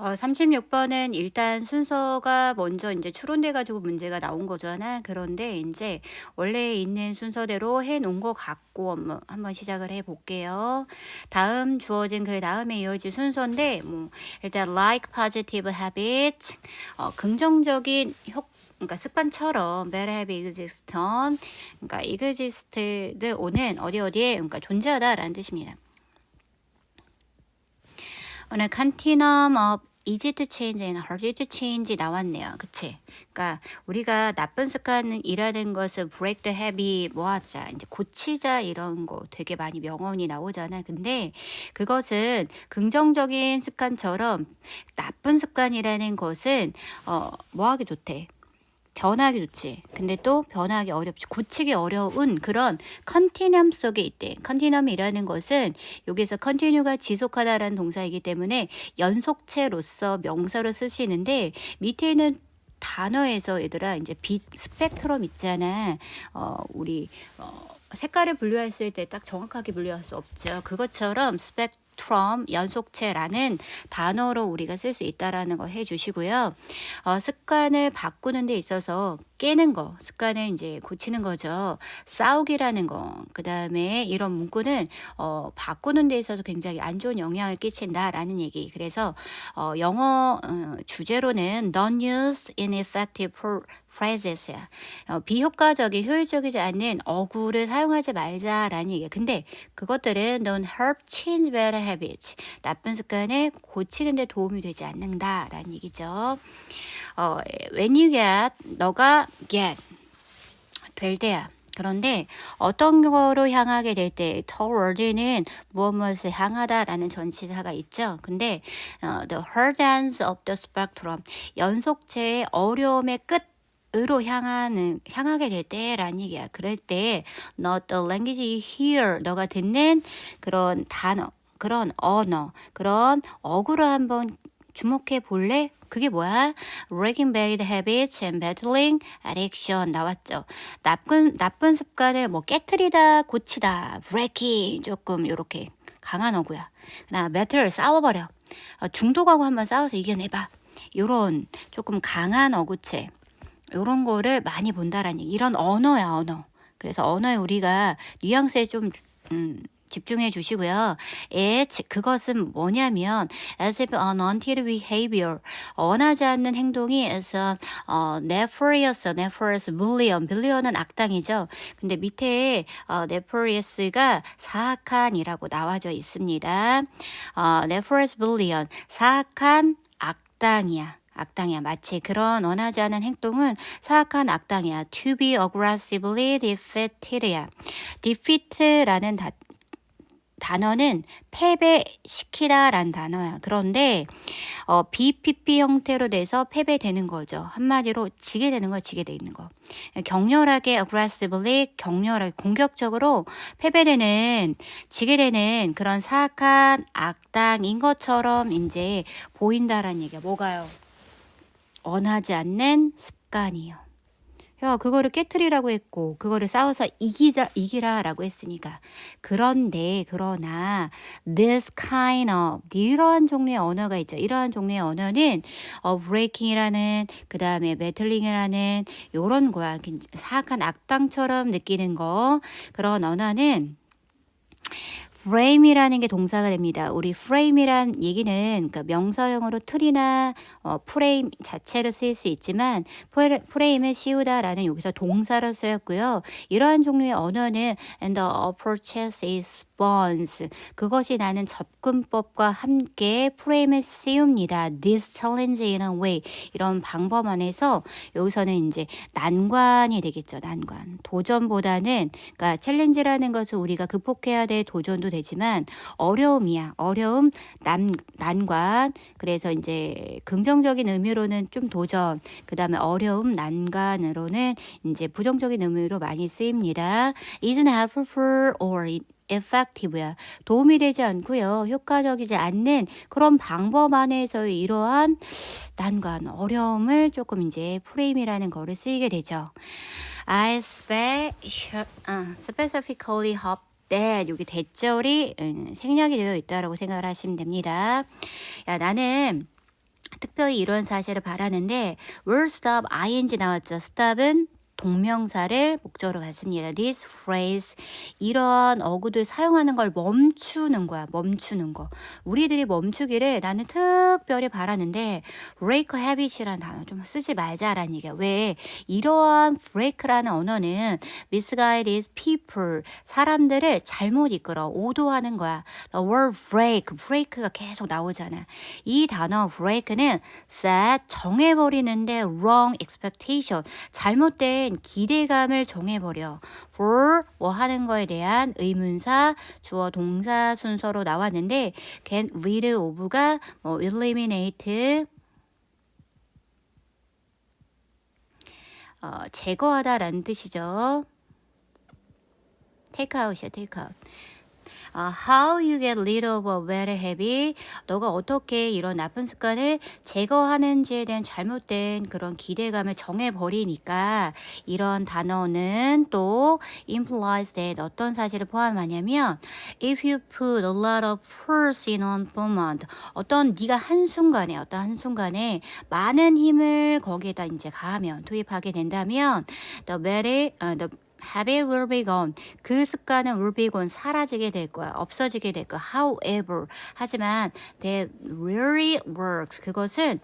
어 36번은 일단 순서가 먼저 인제 추론돼 가지고 문제가 나온 거잖아. 그런데 인제 원래 있는 순서대로 해 놓은 것 같고 한번 시작을 해 볼게요. 다음 주어진 그 다음에 이어질 순서인데 뭐 일단 like positive habits 어 긍정적인 효 그러니까 습관처럼 bad habit existent 그러니까 exist를 오는 어디 어디에 그러니까 존재하다라는 뜻입니다. 오늘 continuum of easy to change and 나왔네요. 그치? 그러니까 우리가 나쁜 습관이라는 것을 break the habit 뭐 하자 이제 고치자 이런 거 되게 많이 명언이 나오잖아. 근데 그것은 긍정적인 습관처럼 나쁜 습관이라는 것은 어 뭐 하기 좋대. 변하기 좋지. 근데 또 변하기 어렵지. 고치기 어려운 그런 컨티넘 속에 있대. 컨티넘이라는 것은 여기서 컨티뉴가 지속하다라는 동사이기 때문에 연속체로서 명사로 쓰시는데 밑에 있는 단어에서 얘들아 이제 빛 스펙트럼 있잖아. 어 우리 어 색깔을 분류했을 때 딱 정확하게 분류할 수 없죠. 그것처럼 스펙 트럼 연속체라는 단어로 우리가 쓸 수 있다라는 거 해주시고요. 어, 습관을 바꾸는 데 있어서 깨는 거, 습관을 이제 고치는 거죠. 싸우기라는 거, 그 다음에 이런 문구는 어, 바꾸는 데 있어서 굉장히 안 좋은 영향을 끼친다라는 얘기. 그래서 어, 영어 어, 주제로는 non-use ineffective phrases,야. 어, 비효과적인 효율적이지 않는 어구를 사용하지 말자라는 얘기야. 근데 그것들은 don't help change bad habits. 나쁜 습관을 고치는 데 도움이 되지 않는다라는 얘기죠. 어, when you get, 너가 get 될 때야. 그런데 어떤 거로 향하게 될 때 toward는 무엇 무엇을 향하다라는 전치사가 있죠. 근데 어, the hard ends of the spectrum 연속체의 어려움의 끝 으로 향하는 향하게 될 때라는 얘기야. 그럴 때 not the language hear 너가 듣는 그런 단어, 그런 언어, 그런 어구로 한번 주목해 볼래? 그게 뭐야? Breaking bad habits and battling addiction 나왔죠. 나쁜 나쁜 습관을 뭐 깨트리다, 고치다, breaking 조금 이렇게 강한 어구야. 그다음 battle 싸워버려. 어, 중독하고 한번 싸워서 이겨내봐. 요런 조금 강한 어구체. 요런 거를 많이 본다라는 얘기. 이런 언어야, 언어. 그래서 언어에 우리가 뉘앙스에 좀, 음, 집중해 주시고요. it 그것은 뭐냐면 as if an unwanted behavior 원하지 않는 행동이 as a 어, nefarious, nefarious, billion, billion은 악당이죠. 근데 밑에 어, nefarious가 사악한이라고 나와져 있습니다. 어, nefarious billion 사악한 악당이야. 악당이야. 마치 그런 원하지 않은 행동은 사악한 악당이야. To be aggressively defeated야. defeat라는 다, 단어는 패배시키다라는 단어야. 그런데 어, BPP 형태로 돼서 패배되는 거죠. 한마디로 지게 되는 거, 지게 되는 거. 격렬하게 aggressively 격렬하게 공격적으로 패배되는 지게 되는 그런 사악한 악당인 것처럼 이제 보인다라는 얘기야. 뭐가요? 원하지 않는 습관이요. 야, 그거를 깨트리라고 했고, 그거를 싸워서 이기다, 이기라라고 했으니까. 그런데, 그러나, this kind of, 이러한 종류의 언어가 있죠. 이러한 종류의 언어는, 어, breaking이라는, 그 다음에 battling,이라는, 요런 거야. 사악한 악당처럼 느끼는 거. 그런 언어는, frame이라는 게 동사가 됩니다. 우리 frame이란 얘기는 그러니까 명사형으로 틀이나 어, 프레임 자체로 쓰일 수 있지만 프레임을 씌우다라는 여기서 동사로 쓰였고요. 이러한 종류의 언어는 and the approaches is response. 그것이 나는 접근법과 함께 프레임을 씌웁니다. This challenge in a way. 이런 방법 안에서 여기서는 이제 난관이 되겠죠. 난관. 도전보다는 그러니까 챌린지라는 것을 우리가 극복해야 될 도전도 되지만 어려움이야. 어려움, 난, 난관. 그래서 이제 긍정적인 의미로는 좀 도전. 그 다음에 어려움, 난관으로는 이제 부정적인 의미로 많이 쓰입니다. Isn't helpful or effective야. 도움이 되지 않고요. 효과적이지 않는 그런 방법 안에서의 이러한 난관, 어려움을 조금 이제 프레임이라는 거를 쓰이게 되죠. I spe, uh, specifically hope that 여기 대절이 음, 생략이 되어 있다라고 생각을 하시면 됩니다. 야, 나는 특별히 이런 사실을 바라는데 will stop ing 나왔죠. stop은 동명사를 목적으로 갖습니다. This phrase 이런 어구들 사용하는 걸 멈추는 거야. 멈추는 거. 우리들이 멈추기를 나는 특별히 바라는데 break habit이라는 단어 좀 쓰지 말자라는 얘기야. 왜 이러한 break라는 언어는 misguided people 사람들을 잘못 이끌어 오도하는 거야. The word break, break가 계속 나오잖아. 이 단어 break는 set 정해버리는데 wrong expectation 잘못된 기대감을 정해버려. for 뭐 하는 거에 대한 의문사 주어 동사 순서로 나왔는데 get rid of가 뭐 eliminate 어, 제거하다 라는 뜻이죠. take out이야 take out. 아, how you get rid of a bad habit. 너가 어떻게 이런 나쁜 습관을 제거하는지에 대한 잘못된 그런 기대감을 정해버리니까 이런 단어는 또 implies that 어떤 사실을 포함하냐면 if you put a lot of force in one moment 어떤 네가 한순간에 어떤 한순간에 많은 힘을 거기에다 이제 가하면 투입하게 된다면 the bad, 어, the habit will be gone. 그 습관은 will be gone. 사라지게 될 거야. 없어지게 될 거야. However. 하지만 that really works. 그것은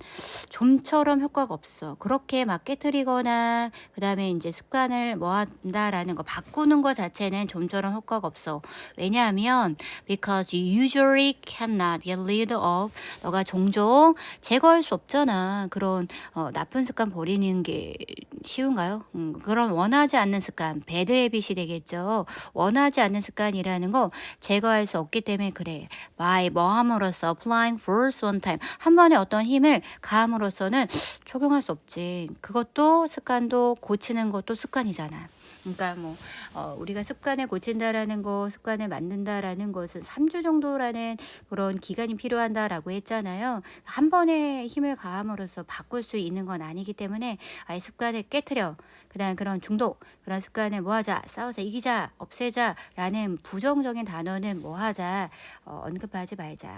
좀처럼 효과가 없어. 그렇게 막 깨뜨리거나 그 다음에 이제 습관을 뭐 한다라는 거 바꾸는 거 자체는 좀처럼 효과가 없어. 왜냐하면 because you usually cannot get rid of 너가 종종 제거할 수 없잖아. 그런 어, 나쁜 습관 버리는 게 쉬운가요? 음, 그런 원하지 않는 습관, 배드 헤빗이 되겠죠. 원하지 않는 습관이라는 거 제거할 수 없기 때문에 그래. by 뭐 함으로써 applying force one time 한 번에 어떤 힘을 가함으로써는 적용할 수 없지. 그것도 습관도 고치는 것도 습관이잖아. 그러니까 뭐 어, 우리가 습관을 고친다라는 거, 습관을 만든다라는 것은 3주 정도라는 그런 기간이 필요한다라고 했잖아요. 한 번에 힘을 가함으로써 바꿀 수 있는 건 아니기 때문에 아예 습관을 깨트려. 그다음 그런 중독, 그런 습관을 뭐하자, 싸워서 이기자, 없애자라는 부정적인 단어는 뭐하자, 어, 언급하지 말자,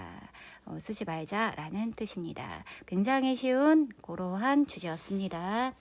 어, 쓰지 말자라는 뜻입니다. 굉장히 쉬운 그러한 주제였습니다.